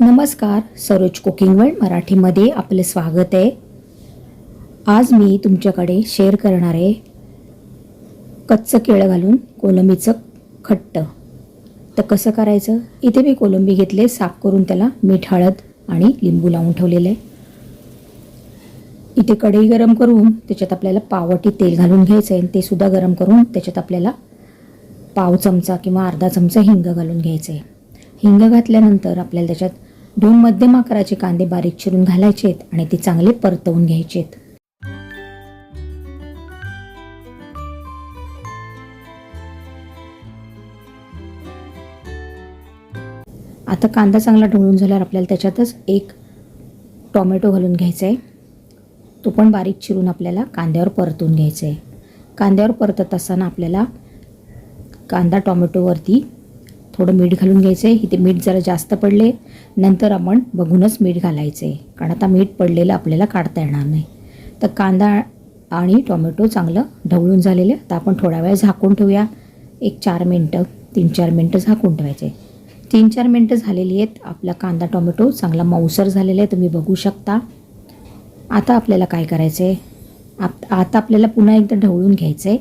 नमस्कार Saroj cooking world मराठीमध्ये आपलं स्वागत आहे. आज मी तुमच्याकडे शेअर करणार आहे कच्चं केळं घालून कोलंबीचं खट्ट. तर कसं करायचं? इथे मी कोलंबी घेतले साफ करून त्याला मीठ हळद आणि लिंबू लावून ठेवलेलं. आहे इथे कढई गरम करून त्याच्यात आपल्याला पावटी तेल घालून घ्यायचं आहे. आणि ते सुद्धा गरम करून त्याच्यात आपल्याला पाव चमचा किंवा अर्धा चमचा हिंग घालून घ्यायचं आहे. हिंग घातल्यानंतर आपल्याला त्याच्यात दोन मध्यम आकाराचे कांदे बारीक चिरून घालायचे आणि ते चांगले परतवून घ्यायचे आता कांदा चांगला ढवळून झाल्यावर आपल्याला त्याच्यातच एक टॉमॅटो घालून घ्यायचा आहे तो पण बारीक चिरून आपल्याला कांद्यावर परतून घ्यायचा आहे कांद्यावर परतत असताना आपल्याला कांदा टॉमॅटोवरती थोडं मीठ घालून घ्यायचं आहे इथे मीठ जरा जास्त पडले. नंतर आपण बघूनच मीठ घालायचं आहे कारण आता मीठ पडलेलं आपल्याला काढता येणार नाही. तर कांदा आणि टोमॅटो चांगलं ढवळून झालेलं. तर आपण थोडा वेळ झाकून ठेवूया. एक चार मिनटं तीन चार मिनटं झाकून ठेवायचे. तीन चार मिनटं झालेली आहेत. आपला कांदा टोमॅटो चांगला मऊसर झालेला आहे. तुम्ही बघू शकता. आता आपल्याला काय करायचं आहे आप आता आपल्याला पुन्हा एकदा ढवळून घ्यायचं आहे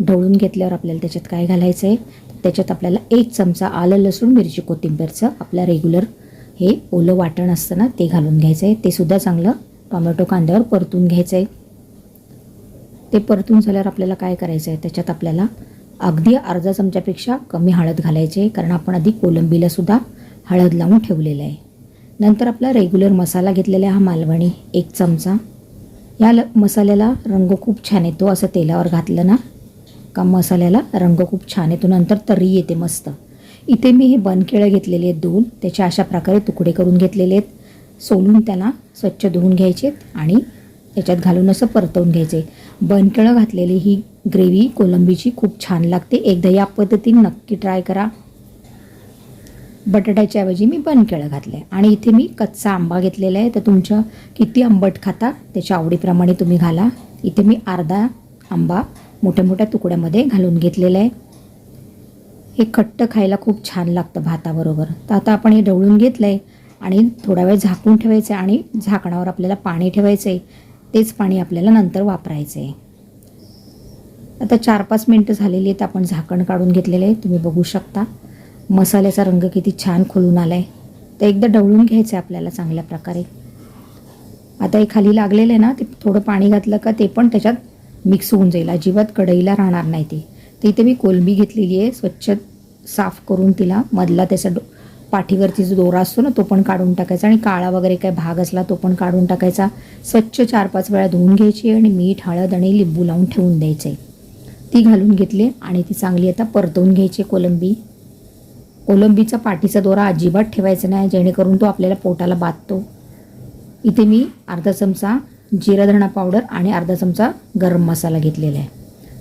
ढवळून घेतल्यावर आपल्याला त्याच्यात काय घालायचं आहे त्याच्यात आपल्याला एक चमचा आलं लसूण मिरची कोथिंबीरचं आपलं रेग्युलर हे ओलं वाटण असतं ना ते घालून घ्यायचं आहे ते सुद्धा चांगलं टोमॅटो कांद्यावर परतून घ्यायचं आहे ते परतून झाल्यावर आपल्याला काय करायचं आहे त्याच्यात आपल्याला अगदी अर्धा चमच्यापेक्षा कमी हळद घालायची आहे कारण आपण आधी कोलंबीला सुद्धा हळद लावून ठेवलेलं आहे. नंतर आपला रेग्युलर मसाला घेतलेला आहे हा मालवणी एक चमचा. या ल मसाल्याला रंग खूप छान येतो असं तेलावर घातलं ना का मसाल्याला रंग खूप छान येतो नंतर तरी येते मस्त. इथे मी हे बनकेळं घेतलेले आहेत दोन त्याचे अशा प्रकारे तुकडे करून घेतलेले आहेत. सोलून त्याला स्वच्छ धुवून घ्यायचे आहेत आणि त्याच्यात घालून असं परतवून घ्यायचे बनकेळं घातलेली ही ग्रेव्ही कोलंबीची खूप छान लागते. एकदा या पद्धतीने नक्की ट्राय करा. बटाट्याच्या ऐवजी मी बनकेळं घातलं आहे आणि इथे मी कच्चा आंबा घेतलेला आहे तर तुमच्या किती आंबट खाता त्याच्या आवडीप्रमाणे तुम्ही घाला. इथे मी अर्धा आंबा मोठ्या मोठ्या तुकड्यामध्ये घालून घेतलेलं आहे. हे खट्ट खायला खूप छान लागतं भाताबरोबर. तर आता आपण हे ढवळून घेतलं आहे आणि थोडा वेळ झाकून ठेवायचं आहे आणि झाकणावर आपल्याला पाणी ठेवायचं आहे तेच पाणी आपल्याला नंतर वापरायचं आहे आता चार पाच मिनटं झालेली आहेत आपण झाकण काढून घेतलेलं आहे. तुम्ही बघू शकता. मसाल्याचा रंग किती छान खुलून आला आहे तर एकदा ढवळून घ्यायचं आहे आपल्याला चांगल्या प्रकारे. आता हे खाली लागलेलं आहे ना ते थोडं पाणी घातलं का ते पण त्याच्यात मिक्स होऊन जाईल. अजिबात कढईला राहणार नाही ते. तर इथे मी कोलंबी घेतलेली आहे. स्वच्छ साफ करून तिला मधला त्याचा डो पाठीवरती जो दोरा असतो ना तो पण काढून टाकायचा. आणि काळा वगैरे काय भाग असला तो पण काढून टाकायचा. स्वच्छ चार पाच वेळा धुवून घ्यायची आणि मीठ हळद आणि लिंबू लावून ठेवून द्यायचे ती घालून घेतली आणि ती चांगली आता परतवून घ्यायची कोलंबी. कोलंबीचा पाठीचा दोरा अजिबात ठेवायचा नाही जेणेकरून तो आपल्याला पोटाला बाधतो. इथे मी अर्धा चमचा जिरा धणा पावडर आणि अर्धा चमचा गरम मसाला घेतलेला आहे.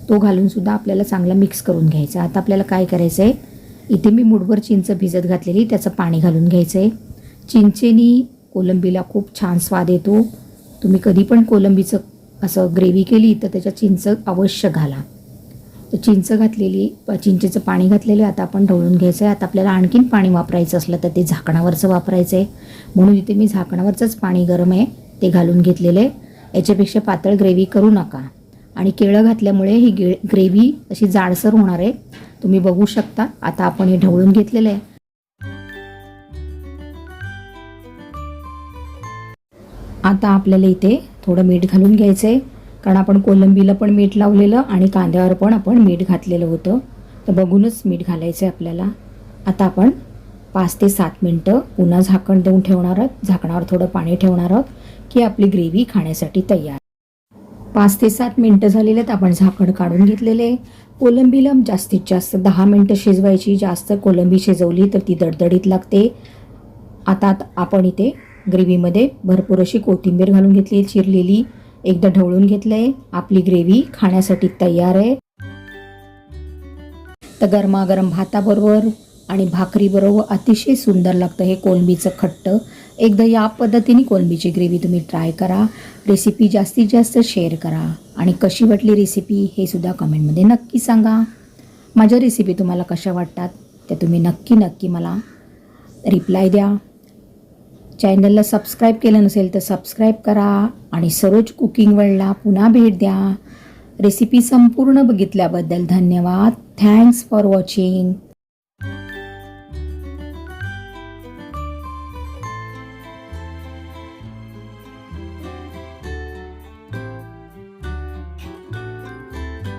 तो घालूनसुद्धा आपल्याला चांगला मिक्स करून घ्यायचा आता आपल्याला काय करायचं आहे? इथे मी मुठभर चिंच भिजत घातलेली त्याचं पाणी घालून घ्यायचं आहे. चिंचेनी कोलंबीला खूप छान स्वाद येतो. तुम्ही कधी पण कोलंबीचं असं ग्रेव्ही केली तर त्याच्यात चिंच अवश्य घाला. तर चिंच घातलेली चिंचेचं पाणी घातलेलं आता आपण ढवळून घ्यायचं आहे. आता आपल्याला आणखीन पाणी वापरायचं असलं तर ते झाकणावरचं वापरायचं आहे. म्हणून इथे मी झाकणावरचंच पाणी गरम आहे. ते घालून घेतलेले आहे याच्यापेक्षा पातळ ग्रेव्ही करू नका. आणि केळं घातल्यामुळे ही गे ग्रेव्ही अशी जाडसर होणार आहे. तुम्ही बघू शकता. आता आपण हे ढवळून घेतलेलं आहे. आता आपल्याला इथे थोडं मीठ घालून घ्यायचं आहे कारण आपण कोलंबीला पण मीठ लावलेलं आणि कांद्यावर पण आपण मीठ घातलेलं होतं. तर बघूनच मीठ घालायचं आहे आपल्याला. आता आपण पाच ते सात मिनटं पुन्हा झाकण देऊन ठेवणार आहोत. झाकणावर थोडं पाणी ठेवणार आहोत. की आपली ग्रेव्ही खाण्यासाठी तयार. पाच ते सात मिनटं झालेले आहेत आपण झाकण काढून घेतलेले आहे. कोलंबीला जास्तीत जास्त दहा मिनटं शिजवायची. जास्त कोलंबी शिजवली तर ती दडदडीत लागते. आता आपण इथे ग्रेव्हीमध्ये भरपूर अशी कोथिंबीर घालून घेतली चिरलेली. एकदा ढवळून घेतलं आहे आपली ग्रेव्ही खाण्यासाठी तयार आहे. तर गरमागरम भाताबरोबर आणि भाकरीबरोबर अतिशय सुंदर लागतं हे कोलंबीचं खट्ट. एकदा या पद्धतीने कोलंबीची ग्रेव्ही तुम्ही ट्राय करा. रेसिपी जास्तीत जास्त शेअर करा. आणि कशी वाटली रेसिपी हे सुद्धा कमेंटमध्ये नक्की सांगा. माझ्या रेसिपी तुम्हाला कशा वाटतात त्या तुम्ही नक्की नक्की मला रिप्लाय द्या. चॅनलला सबस्क्राईब केलं नसेल तर सबस्क्राईब करा आणि सरोज कुकिंग वर्ल्डला पुन्हा भेट द्या. रेसिपी संपूर्ण बघितल्याबद्दल धन्यवाद. Thanks for watching